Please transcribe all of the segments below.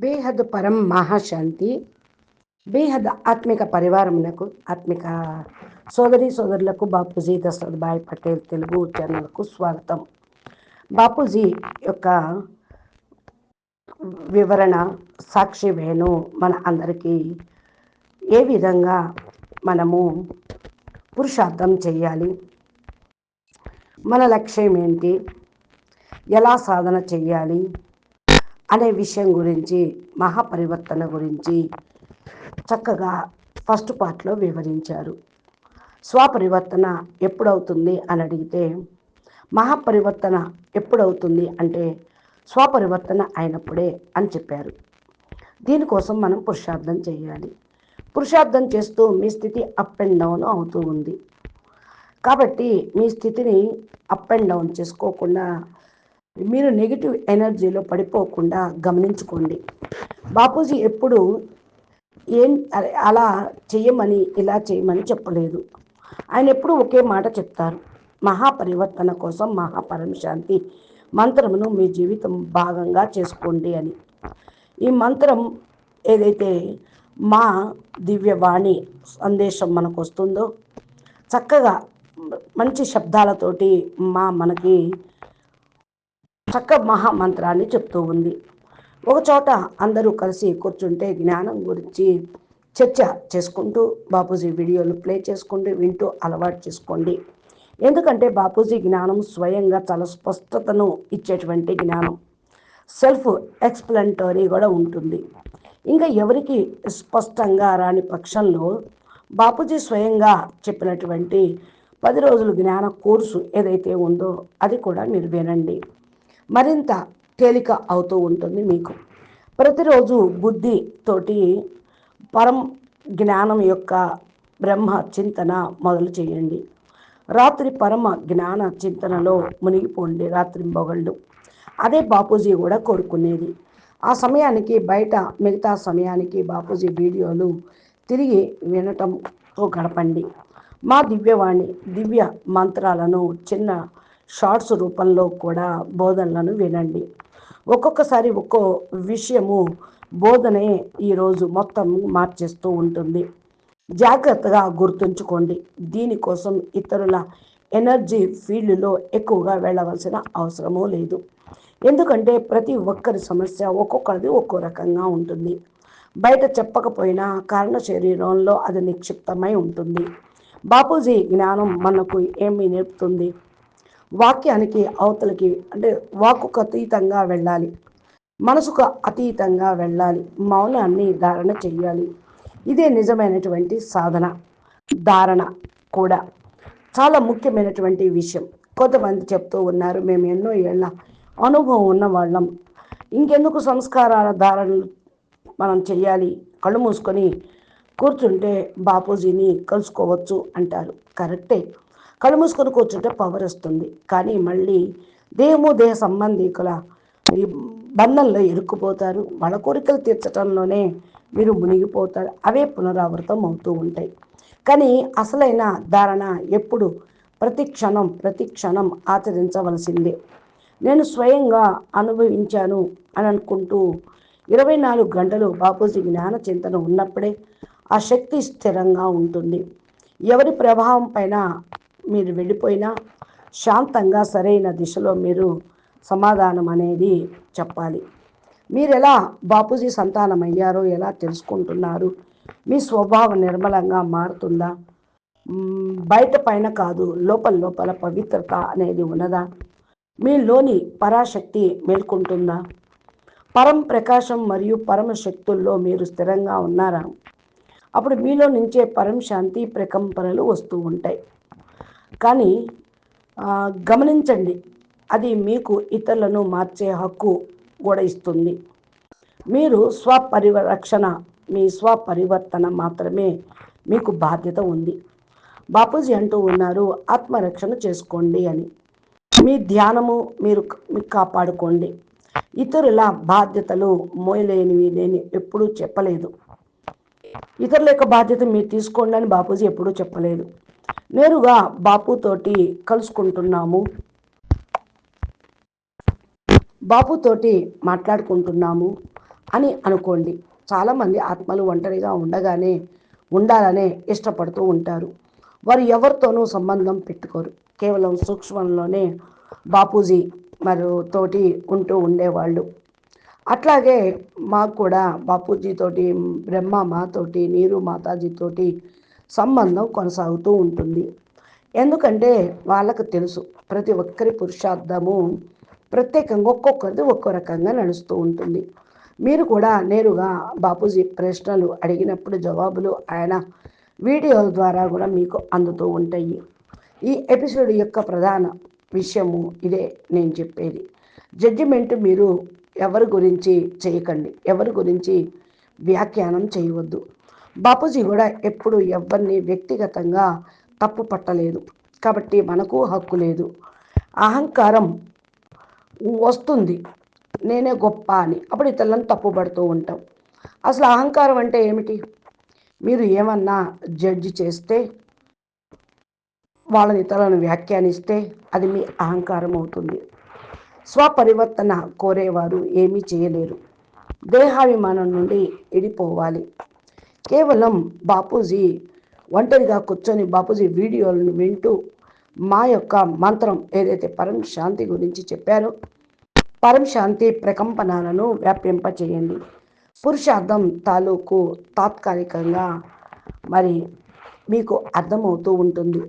బేహద్ పరం మహాశాంతి బేహద్ ఆత్మిక పరివారమునకు ఆత్మిక సోదరి సోదరులకు బాపూజీ దశరథ్ భాయ్ పటేల్ తెలుగు ఛానల్కు స్వాగతం. బాపూజీ యొక్క వివరణ సాక్షి వేణు మన అందరికీ ఏ విధంగా మనము పురుషార్థం చేయాలి? మన లక్ష్యం ఏంటి? ఎలా సాధన చేయాలి? అనే విషయం గురించి మహాపరివర్తన గురించి చక్కగా ఫస్ట్ పార్ట్లో వివరించారు. స్వపరివర్తన ఎప్పుడవుతుంది అని అడిగితే మహాపరివర్తన ఎప్పుడవుతుంది అంటే స్వపరివర్తన అయినప్పుడే అని చెప్పారు. దీనికోసం మనం పురుషార్థం చేయాలి. పురుషార్థం చేస్తూ మీ స్థితి అప్ అండ్ డౌన్ అవుతూ ఉంది. కాబట్టి మీ స్థితిని అప్ అండ్ డౌన్ చేసుకోకుండా మీరు నెగిటివ్ ఎనర్జీలో పడిపోకుండా గమనించుకోండి. బాపూజీ ఎప్పుడు ఏం అరే అలా చేయమని ఇలా చేయమని చెప్పలేదు. ఆయన ఎప్పుడు ఒకే మాట చెప్తారు. మహాపరివర్తన కోసం మహాపరమశాంతి మంత్రమును మీ జీవితం భాగంగా చేసుకోండి అని. ఈ మంత్రం ఏదైతే మా దివ్యవాణి సందేశం మనకు వస్తుందో చక్కగా మంచి శబ్దాలతోటి మా మనకి చక్క మహామంత్రాన్ని చెప్తూ ఉంది. ఒకచోట అందరూ కలిసి కూర్చుంటే జ్ఞానం గురించి చర్చ చేసుకుంటూ బాపూజీ వీడియోలు ప్లే చేసుకుంటూ వింటూ అలవాటు చేసుకోండి. ఎందుకంటే బాపూజీ జ్ఞానం స్వయంగా చాలా స్పష్టతను ఇచ్చేటువంటి జ్ఞానం. సెల్ఫ్ ఎక్స్ప్లెంటరీ కూడా ఉంటుంది. ఇంకా ఎవరికి స్పష్టంగా రాని పక్షంలో బాపూజీ స్వయంగా చెప్పినటువంటి పది రోజుల జ్ఞాన కోర్సు ఏదైతే ఉందో అది కూడా మీరు వినండి. మరింత తేలిక అవుతూ ఉంటుంది మీకు. ప్రతిరోజు బుద్ధి తోటి పరం జ్ఞానం యొక్క బ్రహ్మ చింతన మొదలు చేయండి. రాత్రి పరమ జ్ఞాన చింతనలో మునిగిపోండి రాత్రి మొగళ్ళు. అదే బాపూజీ కూడా కోరుకునేది. ఆ సమయానికి బయట మిగతా సమయానికి బాపూజీ వీడియోలు తిరిగి వినటంతో గడపండి. మా దివ్యవాణి దివ్య మంత్రాలను చిన్న షార్ట్స్ రూపంలో కూడా బోధనలను వినండి. ఒక్కొక్కసారి ఒక్కో విషయము బోధనే ఈరోజు మొత్తం మార్చేస్తూ ఉంటుంది. జాగ్రత్తగా గుర్తుంచుకోండి. దీనికోసం ఇతరుల ఎనర్జీ ఫీల్డ్లో ఎక్కువగా వెళ్ళవలసిన అవసరమూ లేదు. ఎందుకంటే ప్రతి ఒక్కరి సమస్య ఒక్కొక్కరిది ఒక్కో రకంగా ఉంటుంది. బయట చెప్పకపోయినా కారణ శరీరంలో అది నిక్షిప్తమై ఉంటుంది. బాపూజీ జ్ఞానం మనకు ఏమి నేర్పుతుంది? వాక్యానికి అవతలకి అంటే వాక్కుకు అతీతంగా వెళ్ళాలి. మనసుకు అతీతంగా వెళ్ళాలి. మౌనాన్ని ధారణ చెయ్యాలి. ఇదే నిజమైనటువంటి సాధన ధారణ కూడా. చాలా ముఖ్యమైనటువంటి విషయం. కొంతమంది చెప్తూ ఉన్నారు మేము ఎన్నో ఏళ్ళ అనుభవం ఉన్న వాళ్ళం. ఇంకెందుకు సంస్కారాల ధారణలు మనం చెయ్యాలి? కళ్ళు మూసుకొని కూర్చుంటే బాపూజీని కలుసుకోవచ్చు అంటారు. కరెక్టే. కళ్ళు మూసుకొని కూర్చుంటే పవర్ వస్తుంది. కానీ మళ్ళీ దేహము దేహ సంబంధికుల ఈ బంధంలో ఇరుక్కుపోతారు. వాళ్ళ కోరికలు తీర్చడంలోనే మీరు మునిగిపోతారు. అవే పునరావృతం అవుతూ ఉంటాయి. కానీ అసలైన ధారణ ఎప్పుడు ప్రతి క్షణం ప్రతి క్షణం ఆచరించవలసిందే. నేను స్వయంగా అనుభవించాను అని అనుకుంటూ ఇరవై నాలుగు గంటలు బాపూజీ జ్ఞాన చింతన ఉన్నప్పుడే ఆ శక్తి స్థిరంగా ఉంటుంది. ఎవరి ప్రభావం పైన మీరు వెళ్ళిపోయినా శాంతంగా సరైన దిశలో మీరు సమాధానం అనేది చెప్పాలి. మీరు ఎలా బాపూజీ సంతానం అయ్యారో ఎలా తెలుసుకుంటున్నారు? మీ స్వభావం నిర్మలంగా మారుతుందా? బయట పైన కాదు లోపల లోపల పవిత్రత అనేది ఉన్నదా? మీలోని పరాశక్తి మేల్కొంటుందా? పరం ప్రకాశం మరియు పరమ శక్తుల్లో మీరు స్థిరంగా ఉన్నారా? అప్పుడు మీలో నుంచే పరం శాంతి ప్రకంపనలు వస్తూ ఉంటాయి. కానీ గమనించండి అది మీకు ఇతరులను మార్చే హక్కు కూడా ఇస్తుంది. మీరు స్వపరిరక్షణ మీ స్వపరివర్తన మాత్రమే మీకు బాధ్యత ఉంది. బాపూజీ అంటూ ఉన్నారు ఆత్మరక్షణ చేసుకోండి అని. మీ ధ్యానము మీరు కాపాడుకోండి. ఇతరుల బాధ్యతలు మోయలేనివి నేను ఎప్పుడూ చెప్పలేదు. ఇతరుల యొక్క బాధ్యత మీరు తీసుకోండి అని బాపూజీ ఎప్పుడూ చెప్పలేదు. నేరుగా బాపుతోటి కలుసుకుంటున్నాము. బాపుతోటి మాట్లాడుకుంటున్నాము అని అనుకోండి. చాలామంది ఆత్మలు ఒంటరిగా ఉండగానే ఉండాలనే ఇష్టపడుతూ ఉంటారు. వారు ఎవరితోనూ సంబంధం పెట్టుకోరు. కేవలం సూక్ష్మంలోనే బాపూజీ మరియు తోటి ఉంటూ ఉండేవాళ్ళు. అట్లాగే మాకు కూడా బాపూజీతోటి బ్రహ్మ మాతోటి నీరు మాతాజీతోటి సంబంధం కొనసాగుతూ ఉంటుంది. ఎందుకంటే వాళ్ళకు తెలుసు ప్రతి ఒక్కరి పురుషార్థము ప్రత్యేకంగా ఒక్కొక్కరిది ఒక్కో రకంగా నడుస్తూ ఉంటుంది. మీరు కూడా నేరుగా బాపూజీ ప్రశ్నలు అడిగినప్పుడు జవాబులు ఆయన వీడియోల ద్వారా కూడా మీకు అందుతూ ఉంటాయి. ఈ ఎపిసోడ్ యొక్క ప్రధాన విషయము ఇదే నేను చెప్పేది. జడ్జిమెంట్ మీరు ఎవరి గురించి చేయకండి ఎవరి గురించి వ్యాఖ్యానం చేయవద్దు. బాపూజీ కూడా ఎప్పుడు ఎవరిని వ్యక్తిగతంగా తప్పు పట్టలేదు. కాబట్టి మనకు హక్కు లేదు. అహంకారం వస్తుంది. నేనే గొప్ప అని. అప్పుడు ఇతరులను తప్పుపడుతూ ఉంటాం. అసలు అహంకారం అంటే ఏమిటి? మీరు ఏమన్నా జడ్జి చేస్తే వాళ్ళని ఇతరులను వ్యాఖ్యానిస్తే అది మీ అహంకారం అవుతుంది. స్వపరివర్తన కోరేవారు ఏమీ చేయలేరు. దేహాభిమానం నుండి ఎడిపోవాలి కేవలం బాపూజీ ఒంటరిగా కూర్చొని బాపూజీ వీడియోలను వింటూ మా యొక్క మంత్రం ఏదైతే పరం శాంతి గురించి చెప్పారో పరం శాంతి ప్రకంపనాలను వ్యాపింపచేయండి. పురుషార్థం తాలూకు తాత్కాలికంగా మరి మీకు అర్థమవుతూ ఉంటుంది.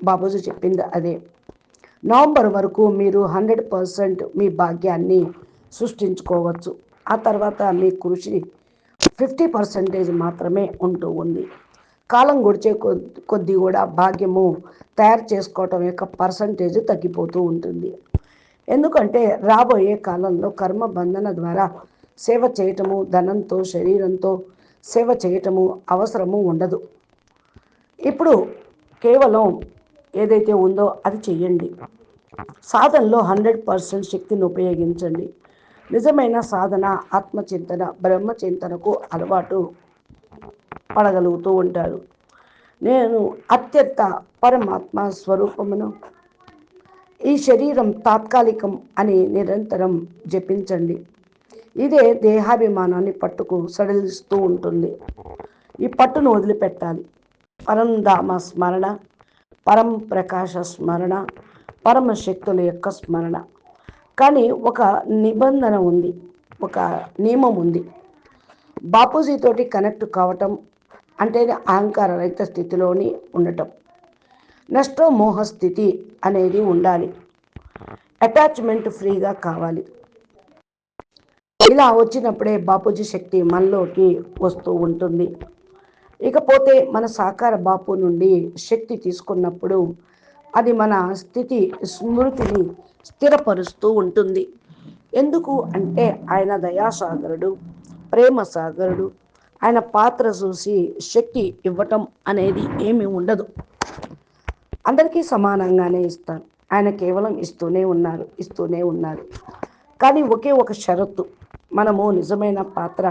బాబూజీ చెప్పింది అదే. నవంబర్ వరకు మీరు హండ్రెడ్ పర్సెంట్ మీ భాగ్యాన్ని సృష్టించుకోవచ్చు. ఆ తర్వాత మీ కృషి ఫిఫ్టీ పర్సెంటేజ్ మాత్రమే ఉంటూ ఉంది. కాలం గడిచే కొద్దీ కూడా భాగ్యము తయారు చేసుకోవటం యొక్క పర్సంటేజ్ తగ్గిపోతూ ఉంటుంది. ఎందుకంటే రాబోయే కాలంలో కర్మ బంధన ద్వారా సేవ చేయటము ధనంతో శరీరంతో సేవ చేయటము అవసరము ఉండదు. ఇప్పుడు కేవలం ఏదైతే ఉందో అది చెయ్యండి సాధనలో హండ్రెడ్ పర్సెంట్ శక్తిని ఉపయోగించండి. నిజమైన సాధన ఆత్మచింతన బ్రహ్మచింతనకు అలవాటు పడగలుగుతూ ఉంటారు నేను అత్యంత పరమాత్మ స్వరూపమును ఈ శరీరం తాత్కాలికం అని నిరంతరం జపించండి. ఇదే దేహాభిమానాన్ని పట్టుకు సడలిస్తూ ఉంటుంది. ఈ పట్టును వదిలిపెట్టాలి. పరంధామ స్మరణ పరం ప్రకాశ స్మరణ పరమశక్తుల యొక్క స్మరణ. కానీ ఒక నిబంధన ఉంది ఒక నియమం ఉంది. బాపూజీతోటి కనెక్ట్ కావటం అంటే అహంకార రహిత స్థితిలోని ఉండటం. నష్టో మోహ స్థితి అనేది ఉండాలి. అటాచ్మెంట్ ఫ్రీగా కావాలి. ఇలా వచ్చినప్పుడే బాపూజీ శక్తి మనలోకి వస్తూ ఉంటుంది. ఇకపోతే మన సాకార బాపు నుండి శక్తి తీసుకున్నప్పుడు అది మన స్థితి స్మృతిని స్థిరపరుస్తూ ఉంటుంది. ఎందుకు అంటే ఆయన దయాసాగరుడు ప్రేమ సాగరుడు. ఆయన పాత్ర చూసి శక్తి ఇవ్వటం అనేది ఏమీ ఉండదు. అందరికీ సమానంగానే ఇస్తారు ఆయన కేవలం ఇస్తూనే ఉన్నారు ఇస్తూనే ఉన్నారు కానీ ఒకే ఒక షరతు మనము నిజమైన పాత్ర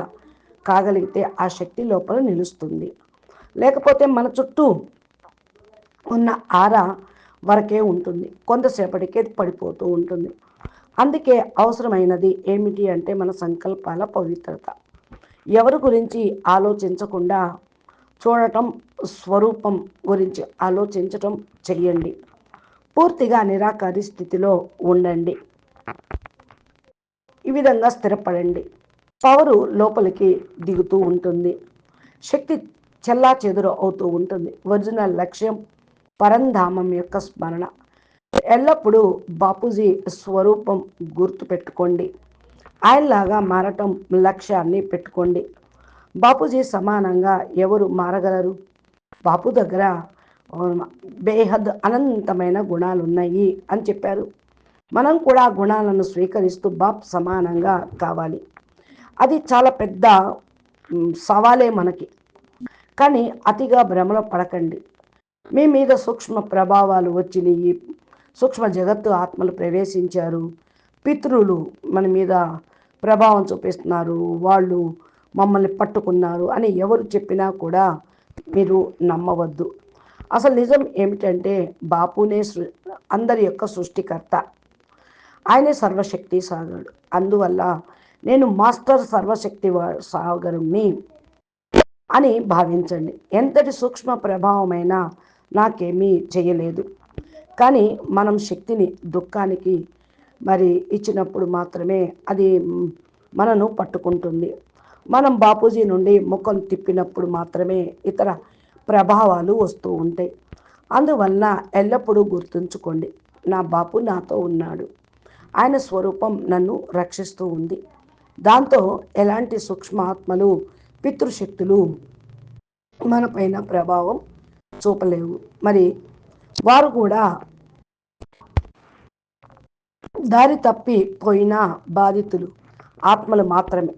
కాగలిగితే ఆ శక్తి లోపల నిలుస్తుంది. లేకపోతే మన చుట్టూ ఉన్న ఆర వరకే ఉంటుంది. కొంతసేపటికే పడిపోతూ ఉంటుంది. అందుకే అవసరమైనది ఏమిటి అంటే మన సంకల్పాల పవిత్రత. ఎవరి గురించి ఆలోచించకుండా చూడటం స్వరూపం గురించి ఆలోచించటం చెయ్యండి. పూర్తిగా నిరాకారి స్థితిలో ఉండండి. ఈ విధంగా స్థిరపడండి. పవరు లోపలికి దిగుతూ ఉంటుంది. శక్తి చెల్లా చెదురు అవుతూ ఉంటుంది. ఒరిజినల్ లక్ష్యం పరంధామం యొక్క స్మరణ. ఎల్లప్పుడూ బాపూజీ స్వరూపం గుర్తు పెట్టుకోండి. ఆయనలాగా మారటం లక్ష్యాన్ని పెట్టుకోండి. బాపూజీ సమానంగా ఎవరు మారగలరు? బాపు దగ్గర బేహద్ అనంతమైన గుణాలు ఉన్నాయి అని చెప్పారు. మనం కూడా గుణాలను స్వీకరిస్తూ బాప్ సమానంగా కావాలి. అది చాలా పెద్ద సవాలే మనకి. కానీ అతిగా భ్రమలో పడకండి. మీ మీద సూక్ష్మ ప్రభావాలు వచ్చినాయి. సూక్ష్మ జగత్తు ఆత్మలు ప్రవేశించారు. పితృలు మన మీద ప్రభావం చూపిస్తున్నారు. వాళ్ళు మమ్మల్ని పట్టుకున్నారు అని ఎవరు చెప్పినా కూడా మీరు నమ్మవద్దు. అసలు నిజం ఏమిటంటే బాపునే అందరి యొక్క సృష్టికర్త. ఆయనే సర్వశక్తి సాగరుడు. అందువల్ల నేను మాస్టర్ సర్వశక్తి సాగరుణ్ణి అని భావించండి. ఎంతటి సూక్ష్మ ప్రభావమైనా నాకేమీ చేయలేదు కానీ మనం శక్తిని దుఃఖానికి మరి ఇచ్చినప్పుడు మాత్రమే అది మనను పట్టుకుంటుంది. మనం బాపూజీ నుండి ముఖం తిప్పినప్పుడు మాత్రమే ఇతర ప్రభావాలు వస్తూ ఉంటాయి. అందువలన ఎల్లప్పుడూ గుర్తుంచుకోండి నా బాపు నాతో ఉన్నాడు. ఆయన స్వరూపం నన్ను రక్షిస్తూ ఉంది. దాంతో ఎలాంటి సూక్ష్మాత్మలు పితృశక్తులు మనపైన ప్రభావం చూపలేవు. మరి వారు కూడా దారి తప్పిపోయిన బాధితులు ఆత్మలు మాత్రమే.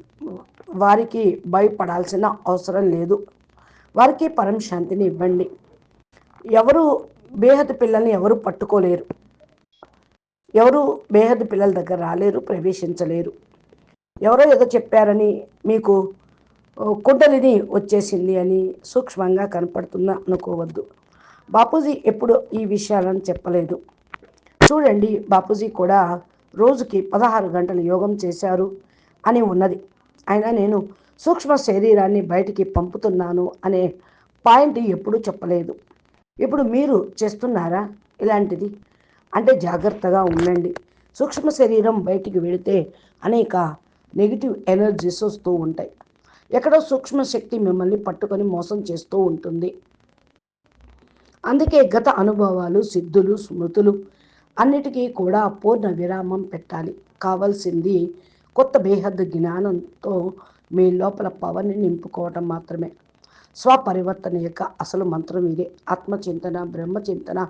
వారికి భయపడాల్సిన అవసరం లేదు. వారికి పరం శాంతిని ఇవ్వండి. ఎవరు బేహద పిల్లల్ని ఎవరు పట్టుకోలేరు. ఎవరు బేహద పిల్లల దగ్గర రాలేరు ప్రవేశించలేరు. ఎవరో ఏదో చెప్పారని మీకు కుండలిని వచ్చేసింది అని సూక్ష్మంగా కనపడుతుందా అనుకోవద్దు. బాపూజీ ఎప్పుడు ఈ విషయాలను చెప్పలేదు. చూడండి బాపూజీ కూడా రోజుకి పదహారు గంటలు యోగం చేశారు అని ఉన్నది. అయినా నేను సూక్ష్మ శరీరాన్ని బయటికి పంపుతున్నాను అనే పాయింట్ ఎప్పుడూ చెప్పలేదు. ఇప్పుడు మీరు చేస్తున్నారా ఇలాంటిది? అంటే జాగ్రత్తగా ఉండండి. సూక్ష్మ శరీరం బయటికి వెళితే అనేక నెగిటివ్ ఎనర్జీస్ వస్తూ ఉంటాయి. ఎక్కడో సూక్ష్మ శక్తి మిమ్మల్ని పట్టుకొని మోసం చేస్తూ ఉంటుంది. అందుకే గత అనుభవాలు సిద్ధులు స్మృతులు అన్నిటికీ కూడా పూర్ణ విరామం పెట్టాలి. కావాల్సింది కొత్త బేహద్ జ్ఞానంతో మీ లోపల పవర్ని నింపుకోవటం మాత్రమే. స్వపరివర్తన యొక్క అసలు మంత్రం ఇదే. ఆత్మచింతన బ్రహ్మచింతన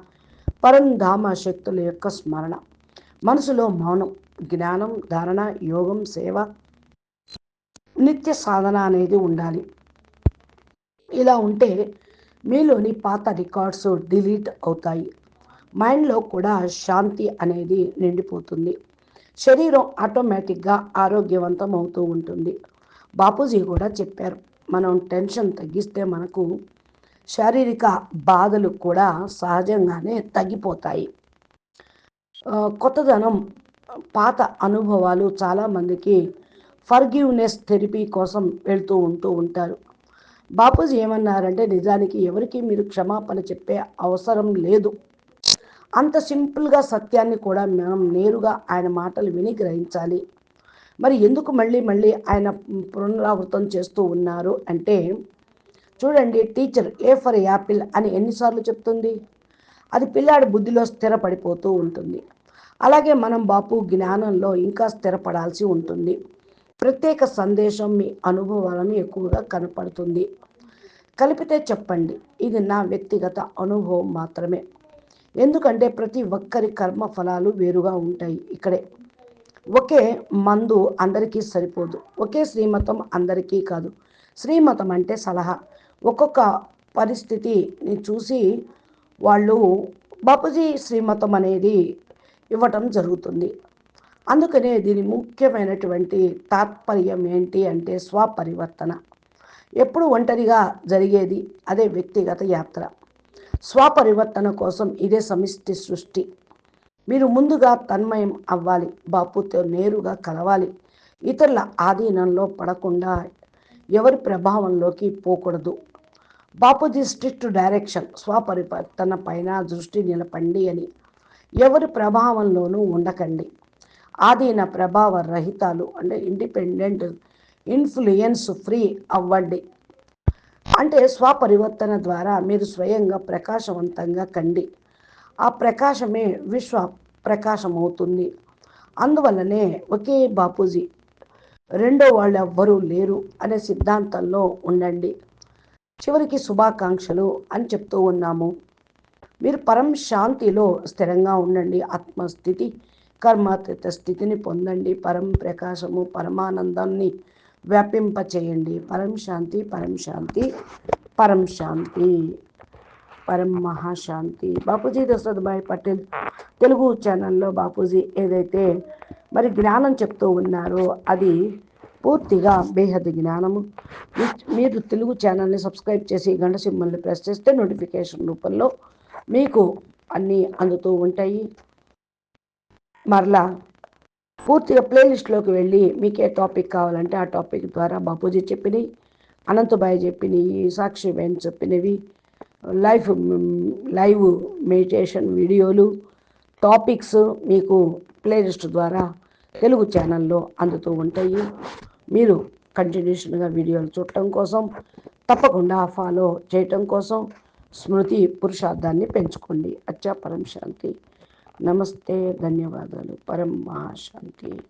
పరంధామ శక్తుల యొక్క స్మరణ. మనసులో మౌనం జ్ఞానం ధారణ యోగం సేవ నిత్య సాధన అనేది ఉండాలి. ఇలా ఉంటే మీలోని పాత రికార్డ్స్ డిలీట్ అవుతాయి. మైండ్లో కూడా శాంతి అనేది నిండిపోతుంది. శరీరం ఆటోమేటిక్గా ఆరోగ్యవంతం అవుతూ ఉంటుంది. బాపూజీ కూడా చెప్పారు మనం టెన్షన్ తగ్గిస్తే మనకు శారీరక బాధలు కూడా సహజంగానే తగ్గిపోతాయి. కొత్తదనం పాత అనుభవాలు చాలామందికి ఫర్గివ్నెస్ థెరపీ కోసం వెళ్తూ ఉంటూ ఉంటారు. బాపూజీ ఏమన్నారంటే నిజానికి ఎవరికి మీరు క్షమాపణ చెప్పే అవసరం లేదు. అంత సింపుల్గా సత్యాన్ని కూడా మనం నేరుగా ఆయన మాటలు విని గ్రహించాలి. మరి ఎందుకు మళ్ళీ మళ్ళీ ఆయన పునరావృతం చేస్తూ ఉన్నారు అంటే చూడండి టీచర్ ఏ ఫర్ యాపిల్ అని ఎన్నిసార్లు చెప్తుంది? అది పిల్లాడి బుద్ధిలో స్థిరపడిపోతూ ఉంటుంది. అలాగే మనం బాపు జ్ఞానంలో ఇంకా స్థిరపడాల్సి ఉంటుంది. ప్రత్యేక సందేశం మీ అనుభవాలను ఎక్కువగా కనపడుతుంది. కలిపితే చెప్పండి. ఇది నా వ్యక్తిగత అనుభవం మాత్రమే. ఎందుకంటే ప్రతి ఒక్కరి కర్మ ఫలాలు వేరుగా ఉంటాయి ఇక్కడే. ఒకే మందు అందరికీ సరిపోదు. ఒకే శ్రీమతం అందరికీ కాదు. శ్రీమతం అంటే సలహా. ఒక్కొక్క పరిస్థితిని చూసి వాళ్ళు బాపూజీ శ్రీమతం అనేది ఇవ్వటం జరుగుతుంది. అందుకనే దీని ముఖ్యమైనటువంటి తాత్పర్యం ఏంటి అంటే స్వపరివర్తన. ఎప్పుడు ఒంటరిగా జరిగేది అదే వ్యక్తిగత యాత్ర. స్వపరివర్తన కోసం ఇదే సమిష్టి సృష్టి. మీరు ముందుగా తన్మయం అవ్వాలి బాపుతో నేరుగా కలవాలి. ఇతరుల ఆధీనంలో పడకుండా ఎవరి ప్రభావంలోకి పోకూడదు. బాపూజీ స్ట్రిక్ట్ డైరెక్షన్ స్వపరివర్తన పైన దృష్టి నిలపండి అని. ఎవరి ప్రభావంలోనూ ఉండకండి. ఆధీన ప్రభావ రహితాలు అంటే ఇండిపెండెంట్ ఇన్ఫ్లుయెన్స్ ఫ్రీ అవ్వండి. అంటే స్వపరివర్తన ద్వారా మీరు స్వయంగా ప్రకాశవంతంగా కండి. ఆ ప్రకాశమే విశ్వ ప్రకాశం అవుతుంది అందువల్లనే ఒకే బాపూజీ రెండో వాళ్ళు ఎవ్వరూ లేరు అనే సిద్ధాంతంలో ఉండండి. చివరికి శుభాకాంక్షలు అని చెప్తూ ఉన్నాము. మీరు పరం శాంతిలో స్థిరంగా ఉండండి. ఆత్మస్థితి కర్మాతీత స్థితిని పొందండి. పరం ప్రకాశము పరమానందాన్ని వ్యాపింపచేయండి. పరం శాంతి పరం శాంతి పరం శాంతి పరం మహాశాంతి. బాపూజీ దశరథభాయ్ పటేల్ తెలుగు ఛానల్లో బాపూజీ ఏదైతే మరి జ్ఞానం చెప్తూ ఉన్నారో అది పూర్తిగా బేహద్ జ్ఞానము. మీరు తెలుగు ఛానల్ని సబ్స్క్రైబ్ చేసి గంట సింబల్ని ప్రెస్ చేస్తే నోటిఫికేషన్ రూపంలో మీకు అన్నీ అందుతూ ఉంటాయి. మరలా పూర్తిగా ప్లేలిస్ట్లోకి వెళ్ళి మీకు ఏ టాపిక్ కావాలంటే ఆ టాపిక్ ద్వారా బాపూజీ చెప్పినవి అనంతబాయి చెప్పినవి సాక్షి బెన్ చెప్పినవి లైఫ్ లైవ్ మెడిటేషన్ వీడియోలు టాపిక్స్ మీకు ప్లేలిస్ట్ ద్వారా తెలుగు ఛానల్లో అందుతూ ఉంటాయి. మీరు కంటిన్యూషన్గా వీడియోలు చూడటం కోసం తప్పకుండా ఫాలో చేయటం కోసం స్మృతి పురుషార్థాన్ని పెంచుకోండి. అచ్చా పరం శాంతి నమస్తే ధన్యవాదాలు. పరం మహాశాంతి